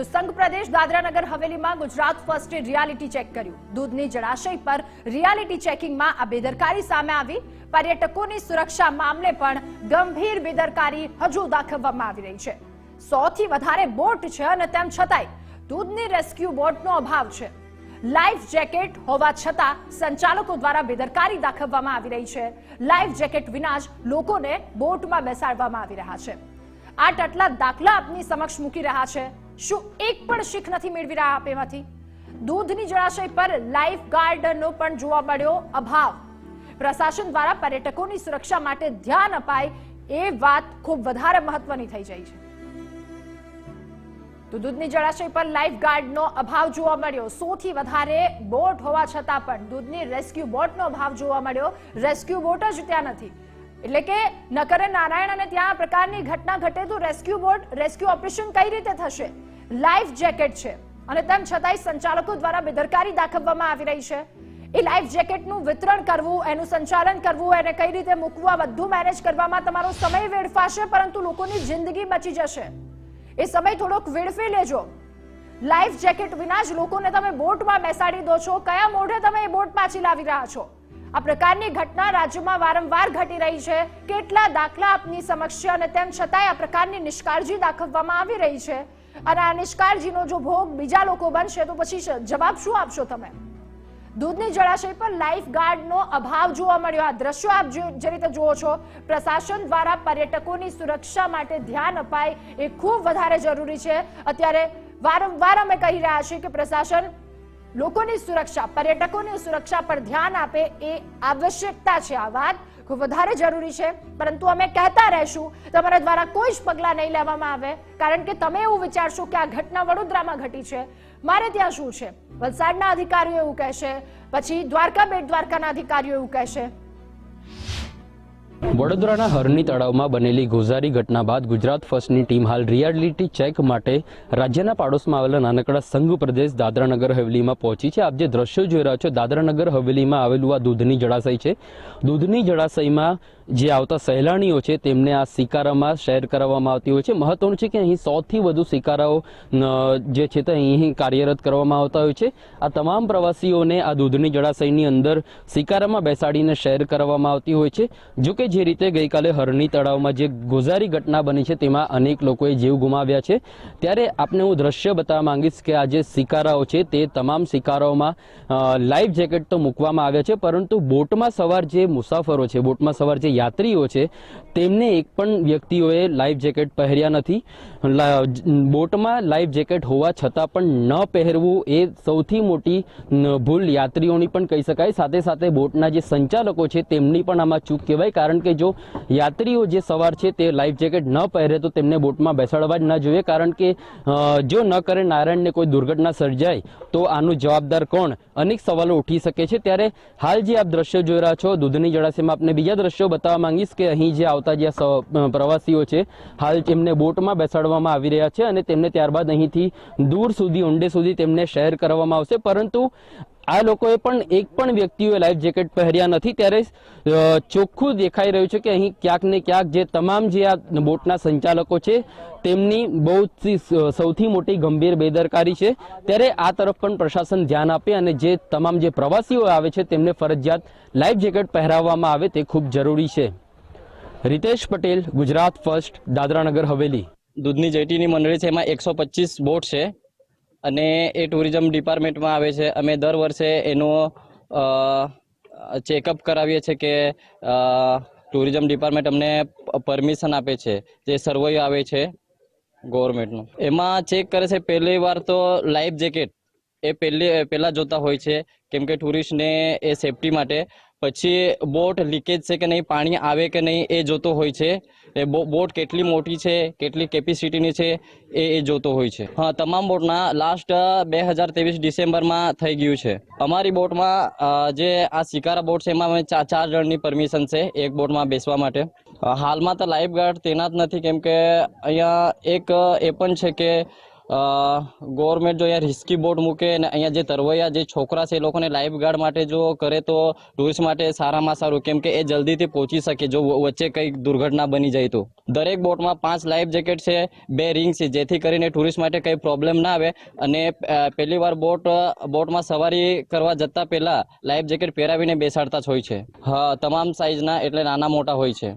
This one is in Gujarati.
તો સંઘ પ્રદેશ દાદરાનગર હવેલીમાં ગુજરાત ફર્સ્ટે રિયાલિટી ચેક કર્યું. દૂધની જળાશય પર રિયાલિટી ચેકિંગમાં આ બેદરકારી સામે આવી. પર્યટકોની સુરક્ષા મામલે પણ ગંભીર બેદરકારી હજુ દાખવવામાં આવી રહી છે. સો થી વધારે બોટ છે અને તેમ છતાંય દૂધની રેસ્ક્યુ બોટનો અભાવ છે. લાઈફ જેકેટ હોવા છતાં સંચાલકો દ્વારા બેદરકારી દાખવવામાં આવી રહી છે. લાઈફ જેકેટ વિના જ લોકોને બોટમાં બેસાડવામાં આવી રહ્યા છે. આટ આટલા દાખલા આપની સમક્ષ મૂકી રહ્યા છે. શું એક પણ શીખ નથી મેળવી રહ્યા આપ એમાંથી? દૂધની જળાશય પર લાઈફ ગાર્ડનો પણ જોવા મળ્યો અભાવ. પ્રશાસન દ્વારા પર્યટકોની સુરક્ષા માટે ધ્યાન અપાય એ વાત ખૂબ વધારે મહત્વની થઈ જાય છે. તો દૂધની જળાશય પર લાઈફ ગાર્ડનો અભાવ જોવા મળ્યો. સો થી વધારે બોટ હોવા છતાં પણ દૂધની રેસ્ક્યુ બોટનો અભાવ જોવા મળ્યો. રેસ્ક્યુ બોટ જ ત્યાં નથી. એટલે કે નકરે નારાયણ અને ત્યાં પ્રકારની ઘટના ઘટે તો રેસ્ક્યુ બોટ રેસ્ક્યુ ઓપરેશન કઈ રીતે થશે? લાઈફ જેકેટ છે. અને તેમ છતાંય સંચાલકો દ્વારા બેદરકારી દાખવવામાં આવી રહી છે. એ લાઈફ જેકેટનું વિતરણ કરવું, એનું સંચાલન કરવું, એને કઈ રીતે મૂકવું, આ બધું મેનેજ કરવામાં તમારો સમય વેડફાશે, પરંતુ લોકોની જિંદગી બચી જશે. એ સમય થોડોક વેડફી લેજો. લાઈફ જેકેટ વિના જ લોકોને તમે બોટમાં બેસાડી દો છો. કયા મોઢે તમે એ બોટ પાછી લાવી રહ્યા છો? આ પ્રકારની ઘટના રાજ્યમાં વારંવાર ઘટી રહી છે. કેટલા દાખલા આપની સમક્ષ અને તેમ છતાંય આ પ્રકારની નિષ્કાળજી દાખવવામાં આવી રહી છે. અને આ નિષ્કાળજીનો જો ભોગ બીજા લોકો બનશે તો પછી જવાબ શું આપશો તમે? દૂધની જળાશય પર લાઈફ ગાર્ડનો અભાવ જોવા મળ્યો. આ દ્રશ્યો આપ જે રીતે જુઓ છો, પ્રશાસન દ્વારા પર્યટકોની સુરક્ષા માટે ધ્યાન અપાય એ ખૂબ વધારે જરૂરી છે. અત્યારે વારંવાર અમે કહી રહ્યા છીએ કે પ્રશાસન લોકોની સુરક્ષા, પર્યટકોની સુરક્ષા પર ધ્યાન આપે એ આવશ્યકતા છે. આ વાત વધારે જરૂરી છે. પરંતુ અમે કહેતા રહેશું, તમારા દ્વારા કોઈ જ પગલાં નહીં લેવામાં આવે. કારણ કે તમે એવું વિચારશો કે આ ઘટના વડોદરામાં ઘટી છે. મારે ત્યાં શું છે? વલસાડના અધિકારીઓ એવું કહેશે, પછી દ્વારકા બેટ દ્વારકાના અધિકારીઓ એવું કહેશે. વડોદરાના હરની તળાવમાં બનેલી ગોઝારી ઘટના બાદ ગુજરાત ફર્સ્ટની ટીમ હાલ રિયાલિટી ચેક માટે રાજ્યના પાડોશમાં આવેલા નાનકડા સંઘ પ્રદેશ દાદરાનગર હવેલીમાં પહોંચી છે. આપ જે દ્રશ્યો જોઈ રહ્યા છો, દાદરાનગર હવેલીમાં આવેલું આ દૂધની જળાશય છે. દૂધની જળાશયમાં જે આવતા સહેલાણીઓ છે, તેમને આ શિકારામાં શેર કરવામાં આવતી હોય છે. મહત્વનું છે કે અહીં સૌથી વધુ શિકારાઓ જે છે તે અહીં કાર્યરત કરવામાં આવતા હોય છે. આ તમામ પ્રવાસીઓને આ દૂધની જળાશયની અંદર શિકારામાં બેસાડીને શેર કરવામાં આવતી હોય છે. જો કે જે રીતે ગઈકાલે હરણી તળાવમાં જે ગોઝારી ઘટના બની છે, તેમાં અનેક લોકોએ જીવ ગુમાવ્યા છે. ત્યારે આપને હું દ્રશ્ય બતાવવા માંગીશ કે આ જે શિકારાઓ છે, તે તમામ શિકારાઓમાં લાઈફ જેકેટ તો મૂકવામાં આવ્યા છે, પરંતુ બોટમાં સવાર જે મુસાફરો છે, બોટમાં સવાર જે યાત્રીઓ છે, તેમને એક પણ વ્યક્તિઓએ લાઈફ જેકેટ પહેર્યા નથી. બોટમાં લાઈફ જેકેટ હોવા છતાં પણ ન પહેરવું એ સૌથી મોટી ભૂલ યાત્રીઓની પણ કહી શકાય. સાથે સાથે બોટના જે સંચાલકો છે, તેમની પણ આમાં ચૂક કહેવાય. કારણ કે જો યાત્રીઓ જે સવાર છે, તે લાઈફ જેકેટ ન પહેરે તો તેમને બોટમાં બેસાડવા જ ન જોઈએ. કારણ કે જો ન કરે નારાયણને કોઈ દુર્ઘટના સર્જાય, તો આનું જવાબદાર કોણ? અનેક સવાલો ઉઠી શકે છે. ત્યારે હાલ જે આપ દ્રશ્યો જોઈ રહ્યા છો, દૂધની જળાશયમાં આપને બીજા દ્રશ્યો બતાવવા માંગીશ કે અહીં જે આવતા જે પ્રવાસીઓ છે, હાલ તેમને બોટમાં બેસાડવામાં આવી રહ્યા છે અને તેમને ત્યારબાદ અહીંથી દૂર સુધી, ઊંડે સુધી તેમને શેર કરવામાં આવશે. પરંતુ આ લોકોએ પણ એક પણ વ્યક્તિઓએ લાઈફ જેકેટ પહેર્યા નથી. ત્યારે ચોખ્ખું દેખાઈ રહ્યું છે કે અહીં ક્યાંક ને ક્યાંક જે તમામ જે આ બોટના સંચાલકો છે, તેમની બહુ સૌથી મોટી ગંભીર બેદરકારી છે. ત્યારે આ તરફ પણ પ્રશાસન ધ્યાન આપે અને જે તમામ જે પ્રવાસીઓ આવે છે, તેમને ફરજિયાત લાઈફ જેકેટ પહેરાવવામાં આવે તે ખૂબ જરૂરી છે. રિતેશ પટેલ, ગુજરાત ફર્સ્ટ દાદરાનગર હવેલી. દૂધની જેટીની મંડળી છે, એમાં એકસો પચીસ બોટ છે. અને એ ટુરિઝમ ડિપાર્ટમેન્ટમાં આવે છે. અમે દર વર્ષે એનો ચેકઅપ કરાવીએ છીએ કે ટુરિઝમ ડિપાર્ટમેન્ટ અમને પરમિશન આપે છે, જે સર્વે આવે છે ગવર્મેન્ટનું એમાં ચેક કરે છે, પહેલી વાર તો લાઈફ જેકેટ એ પહેલી, પહેલાં જોતા હોય છે, કેમ કે ટુરિસ્ટને એ સેફટી માટે પછી બોટ લીકેજ છે કે નહીં, પાણી આવે કે નહીં એ જોતો હોય છે. એ બોટ કેટલી મોટી છે, કેટલી કેપેસિટીની છે એ એ જોતો હોય છે. હા, તમામ બોટના લાસ્ટ બે હજાર ત્રેવીસ ડિસેમ્બરમાં થઈ ગયું છે. અમારી બોટમાં જે આ શિકારા બોટ છે એમાં ચાર ચાર જણની પરમિશન છે એક બોટમાં બેસવા માટે. હાલમાં તો લાઈફ ગાર્ડ તૈનાત નથી કેમ કે અહીંયા એક એ પણ છે કે ગવર્મેન્ટ જો અહીંયા રિસ્કી બોટ મૂકે અને અહીંયા જે તરવૈયા, જે છોકરા છે એ લોકોને લાઈફ ગાર્ડ માટે જો કરે તો ટુરિસ્ટ માટે સારામાં સારું. કેમ કે એ જલ્દીથી પહોંચી શકે જો વચ્ચે કંઈક દુર્ઘટના બની જાય તો. દરેક બોટમાં પાંચ લાઈફ જેકેટ છે, બે રિંગ છે, જેથી કરીને ટુરિસ્ટ માટે કંઈ પ્રોબ્લેમ ના આવે. અને પહેલી વાર બોટ બોટમાં સવારી કરવા જતાં પહેલાં લાઈફ જેકેટ પહેરાવીને બેસાડતા જ હોય છે. હા, તમામ સાઇઝના એટલે નાના મોટા હોય છે.